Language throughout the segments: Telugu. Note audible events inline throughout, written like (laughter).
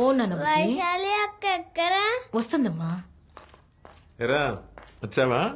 ఓ నాన్న బుజ్జి. వైశాలి అక్క ఎక్కరా? వస్తుందమ్మా. ఎరా వచ్చావా?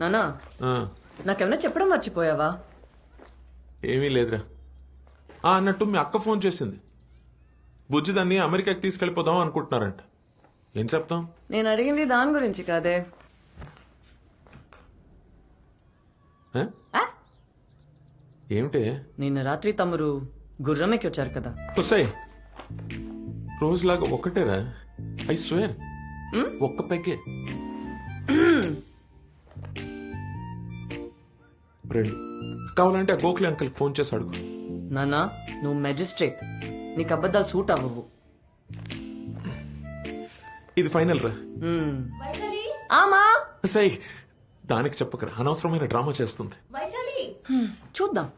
నానా చెప్పడం మర్చిపోయావా? ఏమీ లేదురా. ఆ, అన్నట్టు మీ అక్క ఫోన్ చేసింది. బుజ్జి దాన్ని అమెరికాకి తీసుకెళ్ళిపోదాం అనుకుంటున్నారంట. ఏం చెప్తాం? నేను అడిగింది దాని గురించి కాదే? ఏమిటి? నిన్న రాత్రి తమరు గుర్రం ఎక్కి వచ్చారు కదా. వస్తాయి. రోజులాగా ఒక్కటేరా ఐ స్వేర్. ఒక్క పెగ్గే. రెండు. కావాలంటే ఆ గోఖలే అంకల్కి ఫోన్ చేసి అడుగు. నానా నువ్వు మెజిస్ట్రేట్. నీకు అబద్ధాలు సూట్ అవ్వవు. ఇది ఫైనల్ రా. ఆమా! సై దానికి చెప్పకరా. అనవసరమైన డ్రామా చేస్తుంది. హ్మ్, చూద్దాం.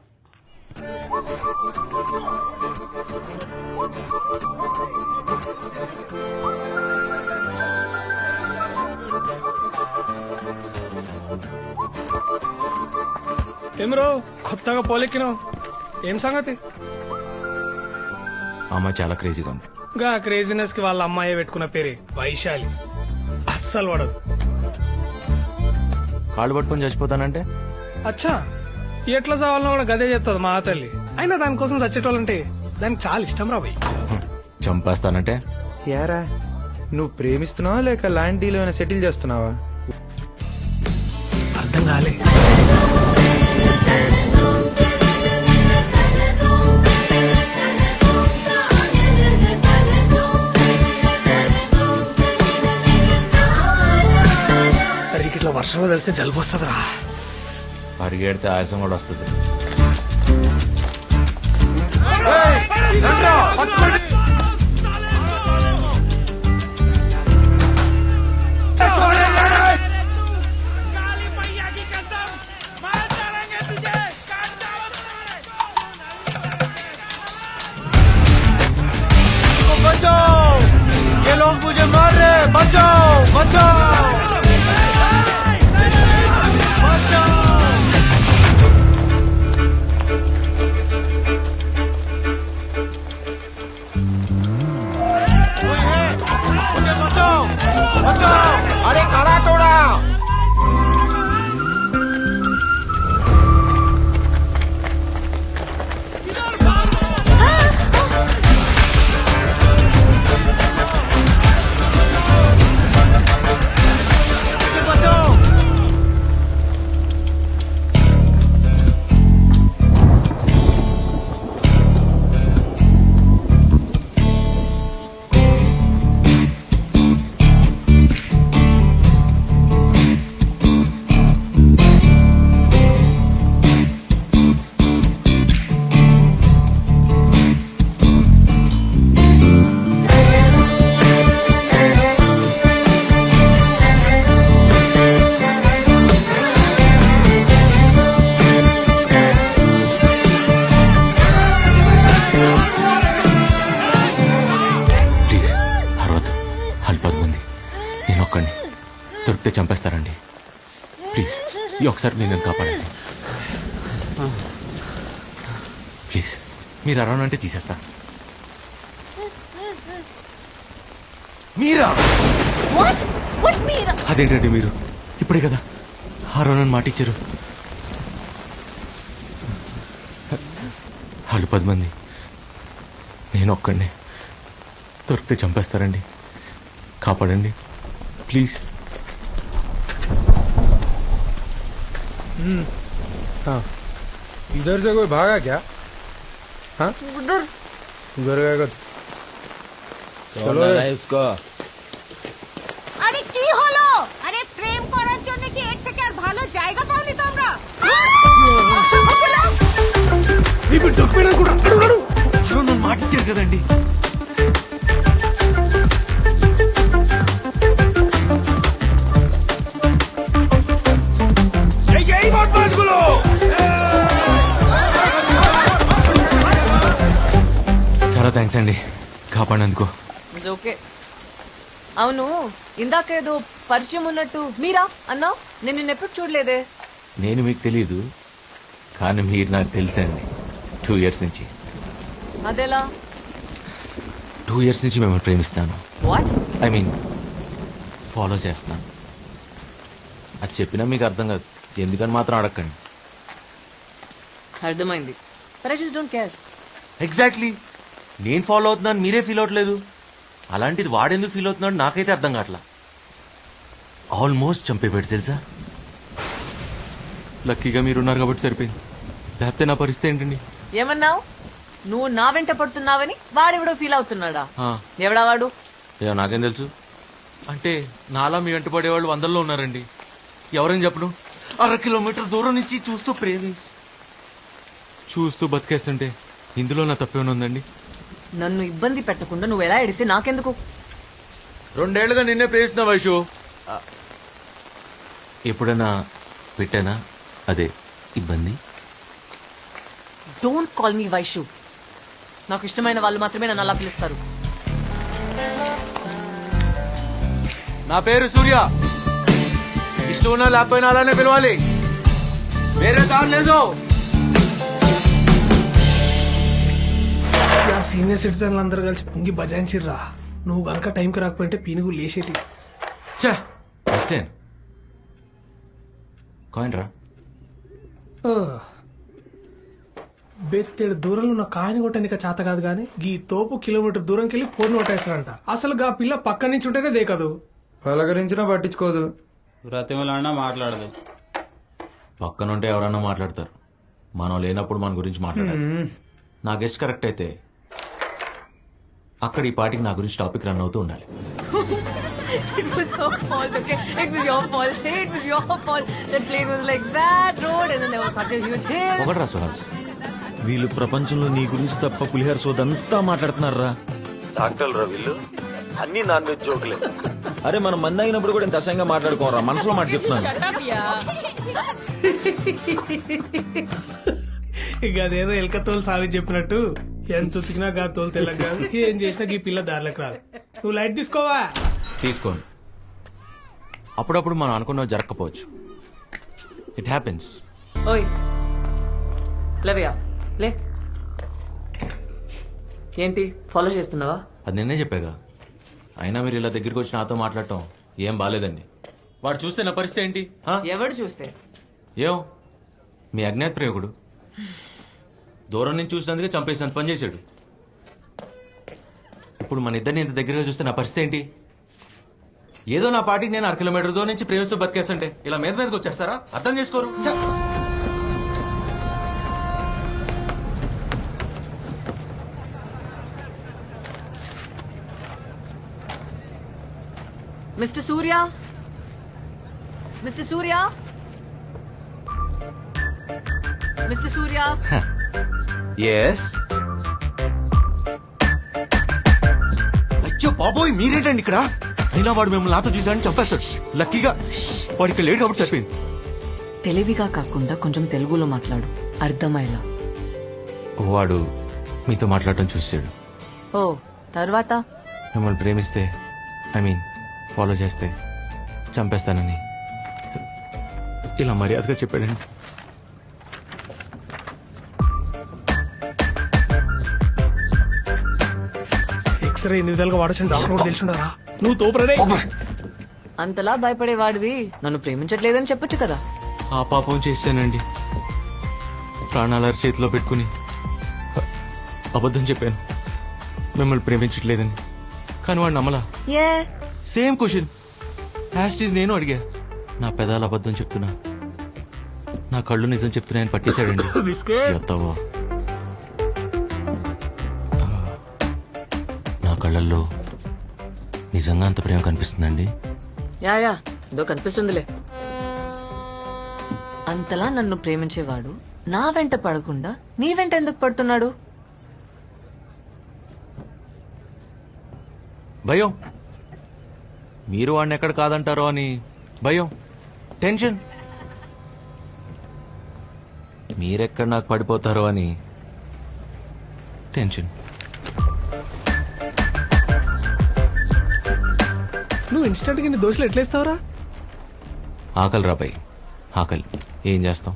ఏమ్రో కొత్తగా పోలెక్కినావు. ఏం సంగతి? అమ్మాయి చాలా క్రేజీగా ఉంది. గా క్రేజీనెస్కి వాళ్ళ అమ్మాయి పెట్టుకున్న పేరే వైశాలి. అస్సలు పడదు. కాళ్ళు పట్టుకొని చచ్చిపోతానంటే? అచ్చా ఎట్లా చావాలన్నా కూడా గదే చెప్తుంది మా తల్లి. అయినా దానికోసం చచ్చేటోళ్ళంటే దానికి చాలా ఇష్టం రా భయ్. హ్మ్. చంపేస్తానంటే? యారా నువ్వు ప్రేమిస్తున్నావా లేక ల్యాండ్ డీల్ ఏమైనా సెటిల్ చేస్తున్నావా? అర్థం కాలే. అరే ఇట్లా వర్షంలో తెలిస్తే జలుబు వస్తుందిరా. పరిగెడితే ఆయాసం కూడా వస్తుంది దొరికితే చంపేస్తారండి. ప్లీజ్ ఈ ఒకసారి నేను కాపాడండి. ప్లీజ్ మీరు అరవనంటే తీసేస్తా. మీరా? అదేంటండి మీరు? ఇప్పుడే కదా. అరవనని మాట ఇచ్చారు వాళ్ళు పది మంది. నేను ఒక్కడిని. దొరికితే చంపేస్తారండి. కాపాడండి. ప్లీజ్ हाँ इधर से कोई भागा क्या हाँ उधर गएगा चलो इसको আরে কি হলো আরে প্রেম করার জন্য কি এর থেকে আর ভালো জায়গা পাওনি তোমরা ఇప్పుడు దొరికిపోయినా కూడా అడుగు, అడుగు. నన్ను మాట ఇచ్చారు కదండి థ్యాంక్స్ అండి. కాపాడినందుకు. ఓకే అవును ఇందాకేదో పరిచయం ఉన్నట్టు మీరా అన్నావు నేను నిన్న ఎప్పుడు చూడలేదే? నేను మీకు తెలియదు కానీ మీరు నాకు తెలుసండి. టూ ఇయర్స్ నుంచి. అదెలా? టూ ఇయర్స్ నుంచి మిమ్మల్ని ప్రేమిస్తాను వాట్ ఐ మీన్ ఫాలో చేస్తున్నాను. అది చెప్పినా మీకు అర్థం కాదు. ఎందుకని మాత్రం అడగండి అర్థమైంది. డోంట్ కేర్ ఎగ్జాక్ట్లీ నేను ఫాలో అవుతున్నాను మీరే ఫీల్ అవ్వట్లేదు. అలాంటిది వాడెందుకు ఫీల్ అవుతున్నాడు నాకైతే అర్థం కావట్లా. ఆల్మోస్ట్ చంపేపెట్టి తెలుసా? లక్కీగా మీరున్నారు కాబట్టి సరిపోయింది. లేకపోతే నా పరిస్థితి ఏంటండి? ఏమన్నావు? నువ్వు నా వెంట పడుతున్నావని వాడెవడో ఫీల్ అవుతున్నాడా? ఆ, ఎవడా వాడు? ఏమో నాకేం తెలుసు. అంటే నాలా మీ వెంట పడేవాళ్ళు వందల్లో ఉన్నారండి. ఎవరని చెప్పను? అర కిలోమీటర్ దూరం నుంచి చూస్తూ ప్రేమిస్ చూస్తూ బతికేస్తుంటే ఇందులో నా తప్పేమైనా ఉందండి? నన్ను ఇబ్బంది పెట్టకుండా నువ్వు ఎలా ఎడితే నాకెందుకు? రెండేళ్ళుగా నిన్నే ప్రేమిస్తున్నా వైషు. ఎప్పుడైనా పెట్టానా? అదే ఇబ్బంది? Don't call me Vaishu. నాకు ఇష్టమైన వాళ్ళు మాత్రమే నన్ను అలా పిలుస్తారు. నా పేరు సూర్య. ఇష్టం ఉన్నా లేకపోయినా అలానే పిలవాలి. వేరే దారి లేదు. సీనియర్ సిటిజన్లు అందరూ కలిసి పొంగి బజాయించిర్రా నువ్వు గనక టైంకి రాకపోయింటే పీనుగు లేచేటి క్రిస్టియన్ కాయిన్ రా. ఆ. బెత్తేడు దూరంలో ఉన్న కాయని కొట్టేందుకు చేత కాదు కానీ గీ తోపు కిలోమీటర్ దూరంకి వెళ్ళి ఫోన్ కొట్టేస్తాడంట. అసలు గా పిల్ల పక్క నుంచి ఉంటేనే దేకదు పలకరించినా పట్టించుకోదు. బ్రతిమలాడినా మాట్లాడదు. పక్కనుంటే ఎవరన్నా మాట్లాడతారు. మనం లేనప్పుడు మన గురించి మాట్లాడాలి. నా గెస్ట్ కరెక్ట్ అయితే అక్కడ ఈ పాటికి నా గురించి టాపిక్ రన్ అవుతూ ఉండాలి It was your fault, okay? It was your fault. Hey, it was your fault. That place was like that road and then there was such a huge hill. ఒకటి రా సుహాస్ వీళ్ళు ప్రపంచంలో నీ గురించి తప్ప పులిహార సోదంతా మాట్లాడుతున్నారా డాక్టర్లు రా వీళ్ళు అన్ని నాన్ వెజ్ జోకులే అరే మనం మంది అయినప్పుడు కూడా ఇంత అసహ్యంగా మాట్లాడుకోరా మనసులో మాట చెప్తున్నాను (laughs) అదేదో ఎలక తోలు సావి చెప్పినట్టు ఎంత ఉతికినా గా తోలు తెల్లగా కాదు. ఏం చేసినా గీ పిల్ల దారిలోకి రాదు. నువ్వు లైట్ తీసుకోవా? తీసుకోండి. అప్పుడప్పుడు మనం అనుకున్నవి జరగకపోవచ్చు. ఇట్ హ్యాపెన్స్ ఓయ్. లేవయ్యా లే. ఏంటి? ఫాలో చేస్తున్నావా? అది నిన్నే చెప్పాగా. అయినా మీరు ఇలా దగ్గరికి వచ్చి నాతో మాట్లాడటం ఏం బాలేదండి. వాడు చూస్తే నా పరిస్థితి ఏంటి? ఆ? ఎవడు చూస్తే? ఏం? మీ అజ్ఞాత ప్రేమికుడు దూరం నుంచి చూసినందుకే చంపేసినంత పని చేశాడు. ఇప్పుడు మన ఇద్దరిని ఇంత దగ్గరగా చూస్తే నా పరిస్థితి ఏంటి? ఏదో నా పాటికి నేను అర కిలోమీటర్ దూరం నుంచి ప్రేమిస్తూ బతికేస్తుంటే ఇలా మీద మీదకి వచ్చేస్తారా? అర్థం చేసుకోరు! Mister Surya? Mister Surya? Mister Surya? Yes అయ్యో బాబోయ్ మీరేంటండి ఇక్కడ? అయినా వాడు మిమ్మల్ని నాతో చూసాడని చంపేస్తాడు. లక్కీగా వాడు ఇక్కడ లేడు కాబట్టి చెప్పింది తెలివిగా కాకుండా కొంచెం తెలుగులో మాట్లాడు. అర్థమయ్యేలా. వాడు మీతో మాట్లాడటం చూసాడు ఓ తర్వాత? మిమ్మల్ని ప్రేమిస్తే ఐ మీన్ ఫాలో చేస్తే చంపేస్తానని. ఇలా మర్యాదగా చెప్పాడండి. ఎక్స్రే ఎన్ని విధాలుగా వాడొచ్చు డాక్టర్ కూడా తెలిసిండరా నువ్వు తోపురదే అంతలా భయపడేవాడివి. నన్ను ప్రేమించట్లేదని చెప్పొచ్చు కదా. ఆ పాపం చేశానండి. ప్రాణాల చేతిలో పెట్టుకుని అబద్ధం చెప్పాను. మిమ్మల్ని ప్రేమించట్లేదని. కానీ వాడు నమ్మలా. ఏ? సేమ్ క్వశ్చన్ హ్యాస్టీజ్ నేను అడిగా. నా పెదాలు అబద్ధం చెప్తున్నా. నా కళ్ళు నిజం చెప్తున్నాయని పట్టేశాడండి. చెప్తావో కళ్ళల్లో నిజంగా అంత ప్రేమ కనిపిస్తుందండి? యా యా ఏదో కనిపిస్తుందిలే. అంతలా నన్ను ప్రేమించేవాడు నా వెంట పడకుండా నీ వెంట ఎందుకు పడుతున్నాడు? భయం. మీరు వాడిని ఎక్కడ కాదంటారో అని భయం. టెన్షన్. మీరెక్కడ నాకు పడిపోతారో అని టెన్షన్. నువ్వు ఇన్స్టెంట్గా నీ దోశలు ఎట్లేస్తావురా? ఆకలి రాబాయి ఆకలి. ఏం చేస్తాం?